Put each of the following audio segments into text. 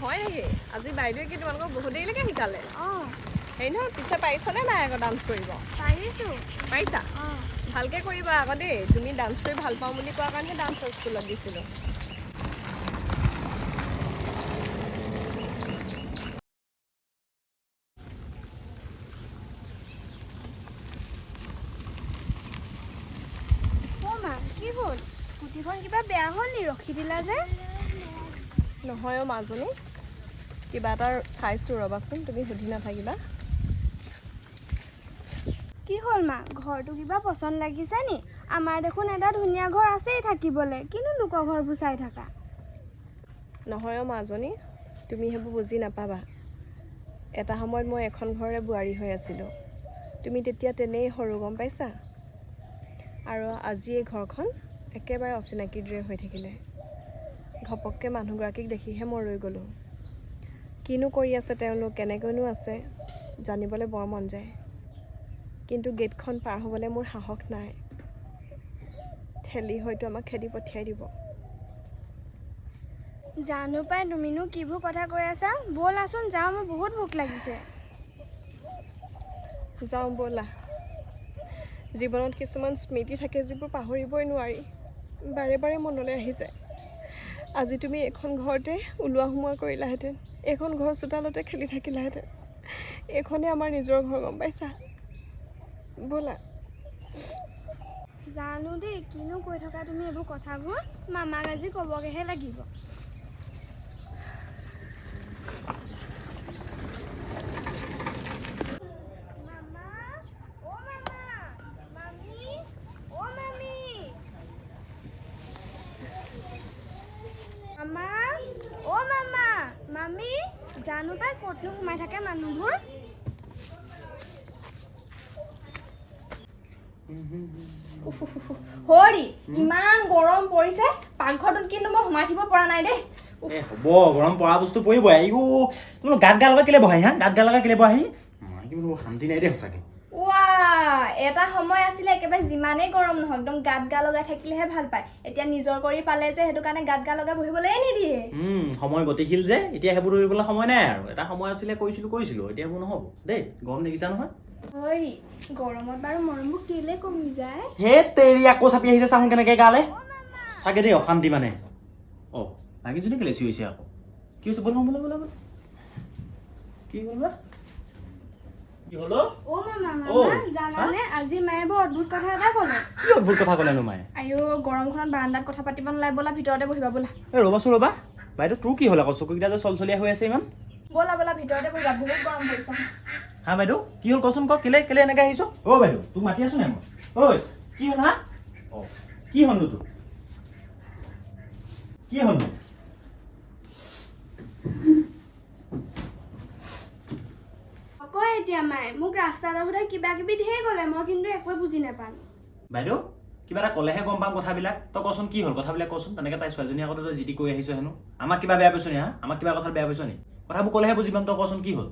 হয় আজি বাইদেৱে কি তোমালোকক বহুত দেৰিলৈকে শিকালে অঁ হেৰি নহয় পিছে পাৰিছানে নাই আকৌ ডান্স কৰিব পাৰিছোঁ পাৰিছা অঁ ভালকৈ কৰিবা আকৌ দেই তুমি ডান্স কৰি ভাল পাওঁ বুলি কোৱাৰ কাৰণেহে ডান্সৰ স্কুলত দিছিলোঁ অ' মা কি হ'ল স্কুটিখন কিবা বেয়া হ'ল নি? ৰখি দিলা যে। নহয় অ' মাজনী কিবা এটা চাইছোঁ ৰ'বাচোন তুমি সুধি নাথাকিবা। কি হ'ল মা? ঘৰটো কিবা পচন্দ লাগিছে নি? আমাৰ দেখোন এটা ধুনীয়া ঘৰ আছেই থাকিবলৈ কিনো লোকৰ ঘৰবোৰ চাই থাকা? নহয় অ' মাজনী তুমি সেইবোৰ বুজি নাপাবা। এটা সময়ত মই এখন ঘৰৰে বোৱাৰী হৈ আছিলোঁ। তুমি তেতিয়া তেনেই সৰু গম পাইছা? আৰু আজি এই ঘৰখন একেবাৰে অচিনাকিৰ দৰে হৈ থাকিলে। ঘপককৈ মানুহগৰাকীক দেখিহে মই ৰৈ গ'লোঁ। কিনো কৰি আছে তেওঁলোক কেনেকৈনো আছে জানিবলৈ বৰ মন যায়। কিন্তু গেটখন পাৰ হ'বলৈ মোৰ সাহস নাই। ঠেলি হয়তো আমাক খেদি পঠিয়াই দিব। জানো পাই তুমিনো কিবোৰ কথা কৈ আছা। ব'লাচোন যাওঁ মোৰ বহুত ভোক লাগিছে। যাওঁ ব'লা। জীৱনত কিছুমান স্মৃতি থাকে যিবোৰ পাহৰিবই নোৱাৰি। বাৰে বাৰে মনলৈ আহি যায় আজি তুমি এইখন ঘৰতে ওলোৱা সোমোৱা কৰিলাহেঁতেন। এইখন ঘৰৰ চোতালতে খেলি থাকিলাহেঁতেন। এইখনেই আমাৰ নিজৰ ঘৰ গম পাইছা? ব'লা। জানো দেই কিনো কৈ থকা তুমি এইবোৰ কথাবোৰ? মামাক আজি ক'বগৈহে লাগিব। জানো পাই ক'তনো সোমাই থাকে মানুহবোৰ। হৰি ইমান গৰম পৰিছে পাকঘৰটোত কিন্তু মই সোমাই থাকিব পৰা নাই দেই। হ'ব গৰম পৰা বস্তু পৰিবই। আইও তুমি গাত গা লগাই কেলে বহাই হা? গাত গা লগাই কেলে বহাই? মই কিন্তু শান্তি নাই দেই সঁচাকে। এটা সময় আছিলে একেবাৰে যিমানেই গৰম নহয় একদম গাত গা লগাই থাকিলেহে ভাল পায়। এতিয়া নিজৰ কৰি পালে যে সেইটো কাৰণে গাত গা লগাই বহিবলৈ নিদিয়ে। সময় গতিশীল যে এতিয়া সেইবোৰ ধৰিবলৈ সময় নাই আৰু। এটা সময় আছিলে কৰিছিলো কৰিছিলো এতিয়া এইবোৰ নহ'ব। দেই গৰম দেখিছা নহয়? হৰি গৰমত বাৰু মৰমবোৰ কেলে কমি যায়? হে তেৰি আকৌ চাপি আহিছে চাহোন কেনেকে গালে? চাগে দেই অশান্তি মানে। অ ভাগিনজনী কেলে চিঞৰিছে আকৌ? কি হৈছে ব'লা ব'লা ব'লা ব'লা কি হ'ল বা? কি হ'ল? অ মামা মামা জানানে আজি মায়ে বৰ অদ্ভুত কথা এটা ক'লে। কি অদ্ভুত কথা ক'লেনো মায়ে? আৰু গৰমখনত বাৰান্দাত কথা পাতিব নালাগে ব'লা ভিতৰতে বহিবা ব'লা। এই ৰ'বাচোন ৰ'বা। বাইদেউ তোৰ কি হ'ল আকৌ? চকুকেইটা যে চলচলীয়া হৈ আছে ইমান? ব'লা ব'লা ভিতৰতে বহিবা বহুত গৰম পৰিছে। হা বাইদেউ কি হ'ল কচোন ক? কেলে কেলে এনেকে আহিছ? অ বাইদেউ তোক মাতি আছো নে মই? ঐ কি হ'ল হা? অ কি হ'লনো তোৰ কি হ'লনো? এতিয়া মায়ে মোক ৰাস্তাত আহোঁতে কিবা কিবি ধেৰ ক'লে মই কিন্তু একোৱে বুজি নাপালোঁ। বাইদেউ কিবা এটা ক'লেহে গম পাম কথাবিলাক। তই কচোন কি হ'ল কথাবিলাক কচোন। তেনেকে তাই ছোৱালীজনী আগতে তই যি টি কৈ আহিছ হেনো। আমাক কিবা বেয়া পাইছ নি হা? আমাক কিবা কথাত বেয়া পাইছ নি? কথাবোৰ ক'লেহে বুজি পাম তই কচোন কি হ'ল।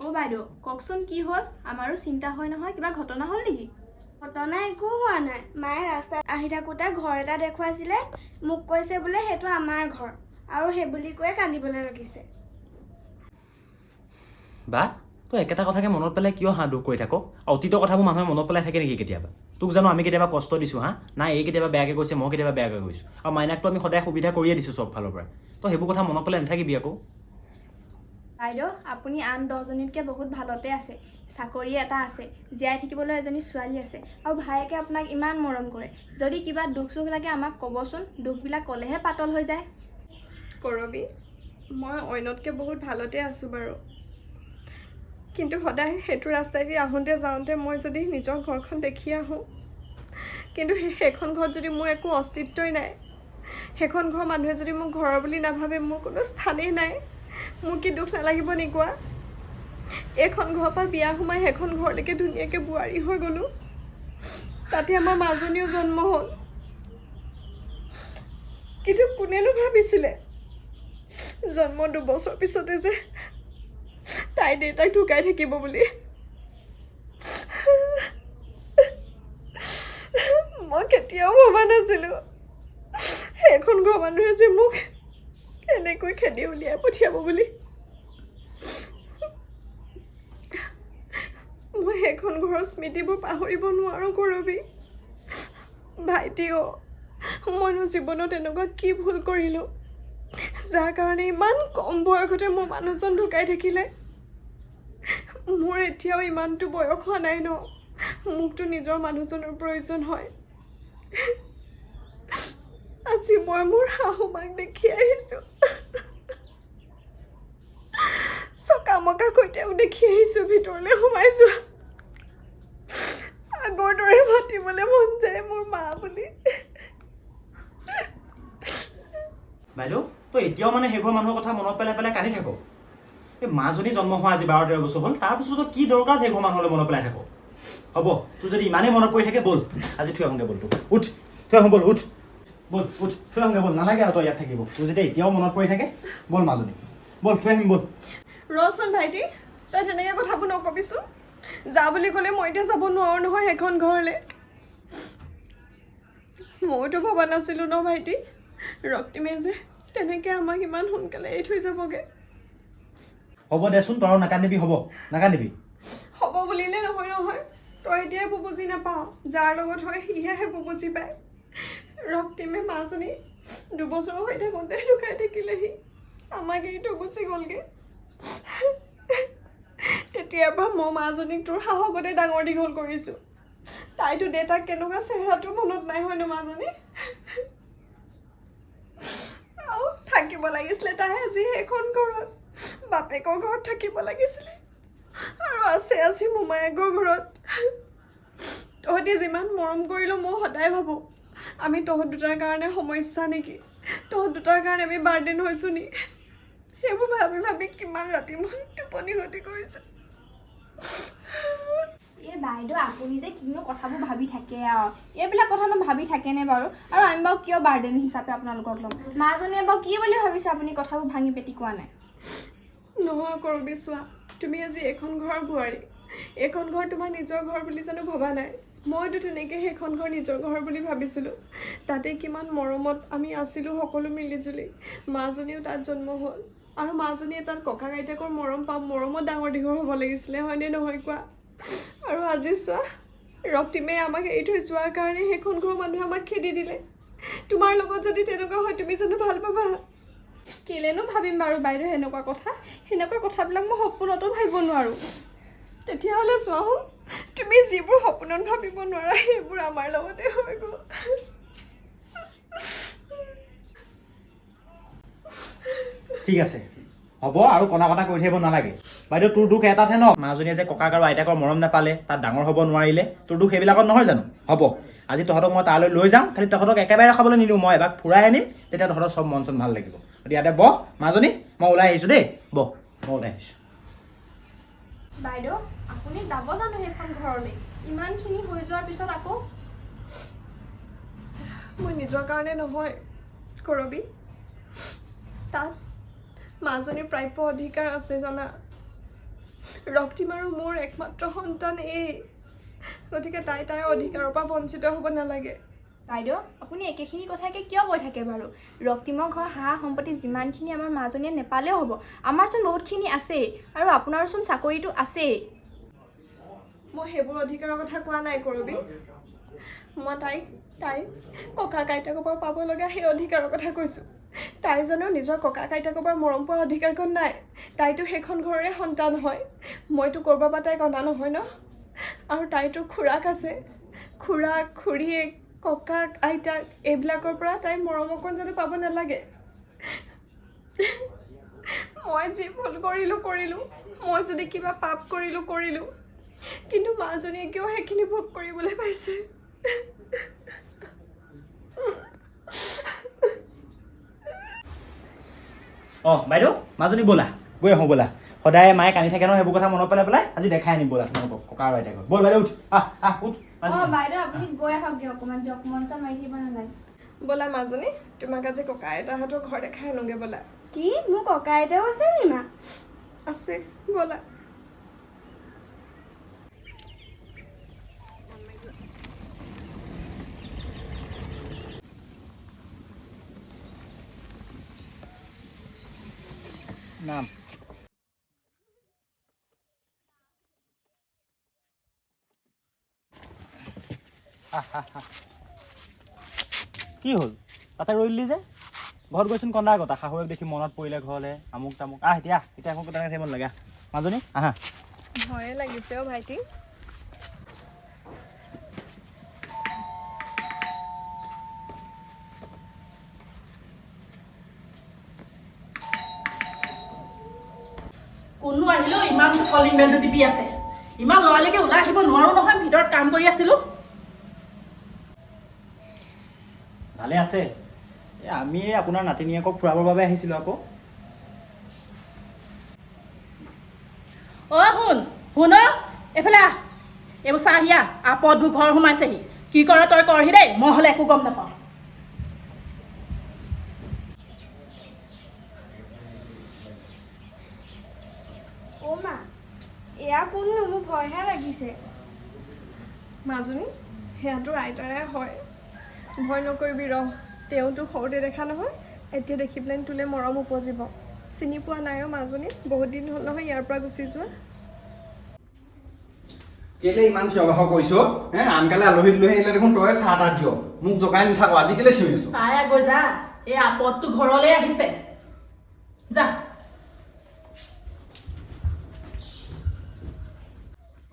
অ' বাইদেউ কওকচোন কি হ'ল? আমাৰো চিন্তা হয় নহয় কিবা ঘটনা হ'ল নেকি? ঘটনা একো হোৱা নাই। মায়ে ৰাস্তাত আহি থাকোঁতে ঘৰ এটা দেখুৱাইছিলে। মোক কৈছে বোলে সেইটো আমাৰ ঘৰ। আৰু সেই বুলি কৈয়ে কান্দিবলৈ লাগিছে। বা তই একেটা কথাকে মনত পেলাই কিয় হাঁহ দুখ কৰি থাক? অতীতৰ কথাবোৰ মানুহে মনত পেলাই থাকে নেকি কেতিয়াবা? তোক জানো আমি কেতিয়াবা কষ্ট দিছোঁ হা? নাই এই কেতিয়াবা বেয়াকৈ কৈছে মই কেতিয়াবা বেয়াকৈ কৈছোঁ। আৰু মাইনাকটো আমি সদায় সুবিধা কৰিয়ে দিছোঁ চব ফালৰ পৰা। তই সেইবোৰ কথা মনত পেলাই নাথাকিবি আকৌ। বাইদেউ আপুনি আন দহজনীতকৈ বহুত ভালতে আছে। চাকৰি এটা আছে জীয়াই থাকিবলৈ এজনী ছোৱালী আছে। আৰু ভায়েকে আপোনাক ইমান মৰম কৰে। যদি কিবা দুখ চুখ লাগে আমাক ক'বচোন দুখবিলাক ক'লেহে পাতল হৈ যায়। কৰবী মই অন্যতকৈ বহুত ভালতে আছোঁ বাৰু। কিন্তু সদায় সেইটো ৰাস্তাইদি আহোঁতে যাওঁতে মই যদি নিজৰ ঘৰখন দেখি আহোঁ কিন্তু সেই- সেইখন ঘৰত যদি মোৰ একো অস্তিত্বই নাই সেইখন ঘৰৰ মানুহে যদি মোক ঘৰৰ বুলি নাভাবে মোৰ কোনো স্থানেই নাই মোৰ কি দুখ নালাগিব নি কোৱা? এইখন ঘৰৰ পৰা বিয়া সোমাই সেইখন ঘৰলৈকে ধুনীয়াকৈ বোৱাৰী হৈ গ'লোঁ। তাতে আমাৰ মাজনীও জন্ম হ'ল। কিন্তু কোনেনো ভাবিছিলে জন্ম দুবছৰ পিছতে যে তাইৰ দেউতাক ঢুকাই থাকিব বুলি। মই কেতিয়াও ভবা নাছিলোঁ। সেইখন ঘৰৰ মানুহে যে মোক এনেকৈ খেদি উলিয়াই পঠিয়াব বুলি। মই সেইখন ঘৰৰ স্মৃতিবোৰ পাহৰিব নোৱাৰোঁ কৰবি ভাইটিও মইনো জীৱনত এনেকুৱা কি ভুল কৰিলোঁ? যাৰ কাৰণে ইমান কম বয়সতে মোৰ মানুহজন ঢুকাই থাকিলে। মোৰ এতিয়াও ইমানটো বয়স হোৱা নাই ন? মোকতো নিজৰ মানুহজনৰ প্ৰয়োজন হয়। আজি মই মোৰ শাহু মাক দেখি আহিছোঁ। চকা মকা সৈতেও দেখি আহিছোঁ ভিতৰলৈ সোমাই যোৱা। আগৰ দৰে মাতিবলৈ মন যায় মোৰ মা বুলি। বাইদেউ তই এতিয়াও মানে সেইঘৰ মানুহৰ কথা মনত পেলাই পেলাই কান্দি থাক? এই মাজনী জন্ম হোৱা আজি বাৰ তেৰ বছৰ হ'ল তাৰপিছতো কি দৰকাৰ সেইঘৰ মানুহলৈ মনত পেলাই থাক হ'ব তোৰ যদি ইমানেই মনত পৰি থাকে ব'ল আজি থৈ আহোঁগৈ ব'ল তোক উঠ থৈ আহোঁ ব'ল উঠ। ব'ল উঠ থৈ আহোঁগৈ ব'ল নালাগে আৰু তই ইয়াত থাকিব। তোৰ যেতিয়া এতিয়াও মনত পৰি থাকে ব'ল মাজনী। ব'ল থৈ আহিম ব'ল। ৰচোন ভাইটি তই তেনেকৈ কথাবোৰ নকবিচোন। যা বুলি ক'লে মই এতিয়া যাব নোৱাৰোঁ নহয় সেইখন ঘৰলৈ। মইতো ভবা নাছিলোঁ ন ভাইটি? ৰক্তিমে যে তেনেকৈ আমাক ইমান সোনকালে এৰি থৈ যাবগৈ। হ'ব দেচোন তই নাকান্দিবি হ'ব। নাকান্দিবি। হ'ব বুলিলে নহয় নহয়। তই এতিয়াই একো বুজি নাপাওঁ যাৰ লগত হয় সিহে সেইবোৰ বুজি পায় ৰক্তিমে মাজনী দুবছৰ হৈ থাকোঁতে ঢুকাই থাকিলেহি। আমাক থৈ গুচি গ'লগৈ। তেতিয়াৰ পৰা মই মাজনীক তোৰ সাহসতে ডাঙৰ দীঘল কৰিছোঁ। তাইতো দেউতাক কেনেকুৱা চেহেৰাটো মনত নাই হয়নো মাজনী? থাকিব লাগিছিলে তাই আজি সেইখন ঘৰত। বাপেকৰ ঘৰত থাকিব লাগিছিলে। আৰু আছে আজি মোমায়েকৰ ঘৰত। তহঁতি যিমান মৰম কৰিলোঁ মই সদায় ভাবোঁ আমি তহঁত দুটাৰ কাৰণে সমস্যা নেকি? তহঁত দুটাৰ কাৰণে আমি বাৰ্ডেন হৈছোঁ নি? সেইবোৰ ভাবি ভাবি কিমান ৰাতি মই টোপনি ক্ষতি কৰিছোঁ। এই বাইদেউ আপুনি যে কিনো কথাবোৰ ভাবি থাকে আৰু। এইবিলাক কথানো ভাবি থাকেনে বাৰু? আৰু আমি বাৰু কিয় বাৰ্ডেন হিচাপে আপোনালোকক ল'ম? মাজনীয়ে বাৰু কি বুলি ভাবিছে? আপুনি কথাবোৰ ভাঙি পেটি কোৱা নাই। নহয় কৰবি চোৱা তুমি আজি এইখন ঘৰৰ বোৱাৰী। এইখন ঘৰ তোমাৰ নিজৰ ঘৰ বুলি জানো ভবা নাই? মইতো তেনেকৈ সেইখন ঘৰ নিজৰ ঘৰ বুলি ভাবিছিলোঁ। তাতে কিমান মৰমত আমি আছিলোঁ সকলো মিলিজুলি। মাজনীও তাত জন্ম হ'ল। আৰু মাজনীয়ে তাত ককা আইতাকৰ মৰম পাম মৰমত ডাঙৰ দীঘল হ'ব লাগিছিলে হয়নে নহয় কোৱা? আৰু আজি চোৱা ৰক্তিমে আমাক এৰি থৈ যোৱাৰ কাৰণে সেইখন ঘৰৰ মানুহে আমাক খেদি দিলে। তোমাৰ লগত যদি তেনেকুৱা হয় তুমি জানো ভাল পাবা? কেলেনো ভাবিম বাৰু বাইদেউ সেনেকুৱা কথা? সেনেকুৱা কথাবিলাক মই সপোনতো ভাবিব নোৱাৰোঁ। তেতিয়াহ'লে চোৱা হো তুমি যিবোৰ সপোনত ভাবিব নোৱাৰা সেইবোৰ আমাৰ লগতে হৈ গ'ল। ঠিক আছে হ'ব আৰু কণা কটা কৰি থাকিব নালাগে। বাইদেউ তোৰ দুখ এটাতহে ন? মাজনীয়ে যে ককাক আৰু আইতাকৰ মৰম নাপালে তাত ডাঙৰ হ'ব নোৱাৰিলে। তোৰ দুখ সেইবিলাকত নহয় জানো? হ'ব আজি তহঁতক মই তালৈ লৈ যাম খালি তহঁতক একেবাৰে খাবলৈ নিদিওঁ মই এবাৰ ফুৰাই আনিম তেতিয়া তহঁতৰ চব মন চন ভাল লাগিব। ইয়াতে বহ মাজনী মই ওলাই আহিছোঁ দেই। বহ মই ওলাই আহিছোঁ। বাইদেউ আপুনি যাব জানো সেইখন ঘৰলৈ? ইমানখিনি হৈ যোৱাৰ পিছত আকৌ? মই নিজৰ কাৰণে নহয় কৰবি। তাত মাজনীৰ প্ৰাপ্য অধিকাৰ আছে জানা। ৰক্তিম আৰু মোৰ একমাত্ৰ সন্তান এই। গতিকে তাই তাইৰ অধিকাৰৰ পৰা বঞ্চিত হ'ব নালাগে। বাইদেউ আপুনি একেখিনি কথাকে কিয় কৈ থাকে বাৰু? ৰক্তিমৰ ঘৰ সা সম্পত্তি যিমানখিনি আমাৰ মাজনীয়ে নেপালেও হ'ব আমাৰচোন বহুতখিনি আছেই আৰু আপোনাৰচোন চাকৰিটো আছেই। মই সেইবোৰ অধিকাৰৰ কথা কোৱা নাই কৰবি। মই তাইক তাই ককা আইতাকৰ পৰা পাব লগা সেই অধিকাৰৰ কথা কৈছোঁ। তাই জানো নিজৰ ককা আইতাকৰ পৰা মৰম পোৱাৰ অধিকাৰখন নাই? তাইতো সেইখন ঘৰৰে সন্তান হয়। মইতো ক'ৰবাৰ পৰা তাইক অনা নহয় ন? আৰু তাইতো খুৰাক আছে। খুৰাক খুৰীয়েক ককাক আইতাক এইবিলাকৰ পৰা তাই মৰম অকণ জানো পাব নালাগে। মই যি ভুল কৰিলোঁ কৰিলোঁ। মই যদি কিবা পাপ কৰিলোঁ কৰিলোঁ। কিন্তু মাজনীয়ে কিয় সেইখিনি ভোগ কৰিবলৈ পাইছে। অঁ বাইদেউ মাজনী ব'লা। গৈ আহোঁ ব'লা। সদায় মায়ে কান্দি থাকে ন সেইবোৰ কথা মনত পেলাই পেলাই আজি দেখাই আনিম ব'লা তোমালোকক ককা আৰু আইতাকক ব'ল বাইদেউ উঠ। আহ আহ উঠ। অঁ মাজনী। বাইদেউ আপুনি গৈ আহক দিয়ক অকণমান দিয়ক মন চন মাৰি থাকিব নালাগে। ব'লা মাজনী তোমাক আজি ককা আইতাহঁতৰ ঘৰ দেখাই আনোগৈ ব'লা। কি? মোৰ ককা আইতাও আছে নি মা? আছে ব'লা। কি হ'ল? তাতে ৰৈ দিলি যে? ঘৰত গৈচোন কন্দা কথা শাহুৱেক দেখি মনত পৰিলে ঘৰলৈ আমুক তামুক। আহ এতিয়া এতিয়া আকৌ তেনেকৈ থাকিব নালাগে। আহ। মাজনী আহা। ভয়ে লাগিছে অ' ভাইটি। কোনো আহিলেও ইমান কলিং বেলটো টিপি আছে। ইমান লৰালৈকে ওলাই আহিব নোৱাৰো নহয় ভিতৰত কাম কৰি আছিলো। ভালে আছে? এই আমি আপোনাৰ নাতিনীয়েকক ফুৰাবৰ বাবে আহিছিলোঁ আকৌ। অ শুন শুন এইফালে আহ। এইবোৰ চাহ আহি আহ আপদবোৰ ঘৰ সোমাইছেহি। কি কৰ তই কৰহি দেই মই হ'লে একো গম নাপাওঁ। অ' মা এয়া কোননো? মোৰ ভয়হে লাগিছে। মাজনী সেয়া তোৰ আইতাৰে হয়। ভয় নকৰিবি ৰহ তেওঁ তোক সৰুতে দেখা নহয় এতিয়া দেখি পেলাই তোলে মৰম উপজিব। চিনি পোৱা নাই অ' মাজনী বহুত দিন হ'ল নহয় ইয়াৰ পৰা গুচি যোৱা। কেলে ইমান চিঞৰ কৰিছ হে? আনকালে আলহী লৈ আহিলে দেখোন তই চাহ তাহ দিয়। মোক জগাই নাথাক আজি কেলে চিঞৰি আছ। চাই গৈ যা এই আপদটো ঘৰলৈ আহিছে। যা।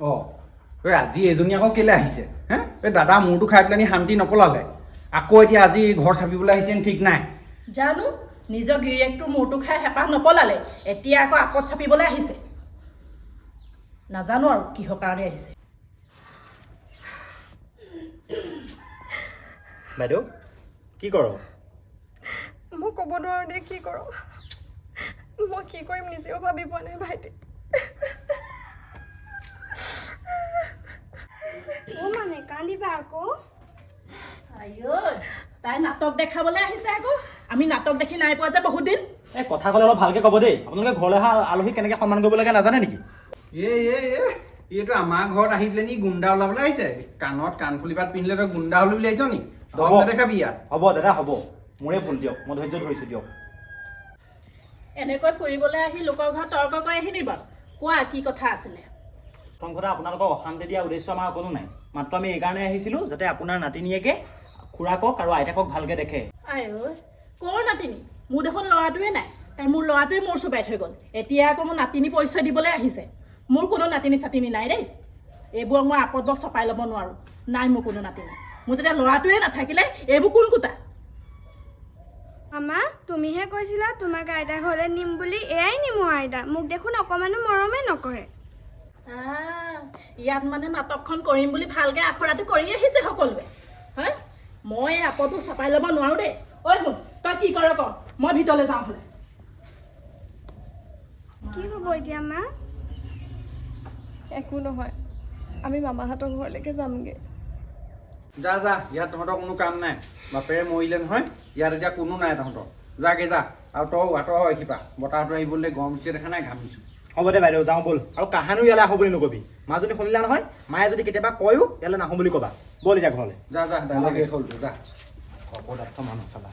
অ আজি এজনী আকৌ কেলে আহিছে হে? এই দাদা মূৰটো খাই পেলানি শান্তি নপলালে। আকৌ এতিয়া আজি ঘৰ চাপিবলৈ আহিছে ঠিক নাই? জানো নিজৰ গিৰিয়েকটোৰ মূৰটো খাই হেঁপাহ নপলালে এতিয়া আকৌ আপদ চাপিবলৈ আহিছে। নাজানো আৰু কিহৰ কাৰণে আহিছে। বাইদেউ কি কৰ? মই ক'ব নোৱাৰোঁ দেই কি কৰোঁ? মই কি কৰিম নিজেও ভাবি পোৱা নাই ভাইটি। অ' মানে কান্দিবা আকৌ? তাই নাটক দেখাবলৈ আহিছে আকৌ। আমি নাটক দেখি নাই পোৱা যে বহুত দিন এই কথা ক'লে অলপ ভালকৈ ক'ব দেই। আপোনালোকে ঘৰলৈ অহা আলহী কেনেকৈ সন্মান কৰিব লাগে নাজানে নেকি? এ এ এ এইটো আমাৰ ঘৰত আহি পেলাই নি গুণ্ডা ওলাবলৈ আহিছে। কাণত কাণফুলি পাত পিন্ধিলে তই গুণ্ডা হ'লো বুলি আহিছ নি? হ'ব। নেদেখাবি ইয়াত। হ'ব দাদা হ'ব। মোৰে ভুল দিয়ক। মই ধৈৰ্য ধৰিছোঁ দিয়ক। এনেকৈ ফুৰিবলৈ আহি লোকৰ ঘৰত তৰ্ক কৰি আহিবি বাৰু। কোৱা কি কথা আছিলে? প্ৰথম কথা আপোনালোকক অশান্তি দিয়া উদ্দেশ্য আমাৰ কোনো নাই। মাত্ৰ আমি এইকাৰণে আহিছিলোঁ যাতে আপোনাৰ নাতিনীয়েকে খুৰাকক আৰু আইতাকক ভালকৈ দেখে। আই ঐ কৰ নাতিনী? মোৰ দেখোন ল'ৰাটোৱে নাই। তাই মোৰ ল'ৰাটোৱে মোৰ চুবাই থৈ গ'ল। এতিয়া আকৌ মোৰ নাতিনী পৰিচয় দিবলৈ আহিছে। মোৰ কোনো নাতিনী চাতিনী নাই দেই। এইবোৰক মই আপদবক চপাই ল'ব নোৱাৰোঁ। নাই মোৰ কোনো নাতিনী। মোৰ যেতিয়া ল'ৰাটোৱে নাথাকিলে এইবোৰ কোন কোটা? মামা তুমিহে কৈছিলা তোমাক আইতা ঘৰলৈ নিম বুলি। এয়াই নিম আইতা। মোক দেখোন অকণমানো মৰমে নকৰে। ইয়াত মানে নাটকখন কৰিম বুলি ভালকৈ আখৰাটো কৰি আহিছে সকলোৱে। হয় মই এই আপদবোৰ চপাই ল'ব নোৱাৰোঁ দেই। ঐ শুন তই কি কৰ কৰ মই ভিতৰলৈ যাওঁ হ'লে। কি হ'ব এতিয়া মা? একো নহয় আমি মামাহঁতৰ ঘৰলৈকে যামগৈ। যা যা ইয়াত তহঁতৰ কোনো কাম নাই। বাপেৰে মৰিলে নহয় ইয়াত এতিয়া কোনো নাই তহঁতৰ। যাগে যা আৰু তই আঁতৰ হয় শিপা বতাহটো আহিবলৈ গৰম উঠিছে দেখা নাই ঘামিছোঁ হ'ব দে বাইদেউ যাওঁ ব'ল। আৰু কাহানিও ইয়ালৈ আহোঁ বুলি মাজনী শুনিলা নহয়? মায়ে যদি কেতিয়াবা কয়ো ইয়ালৈ নাহোঁ বুলি ক'বা। ব'ল এতিয়া ঘৰলৈ। যা যা ডাইলগ শেষ হ'ল যা। অপদাৰ্থ মানুহ চাবা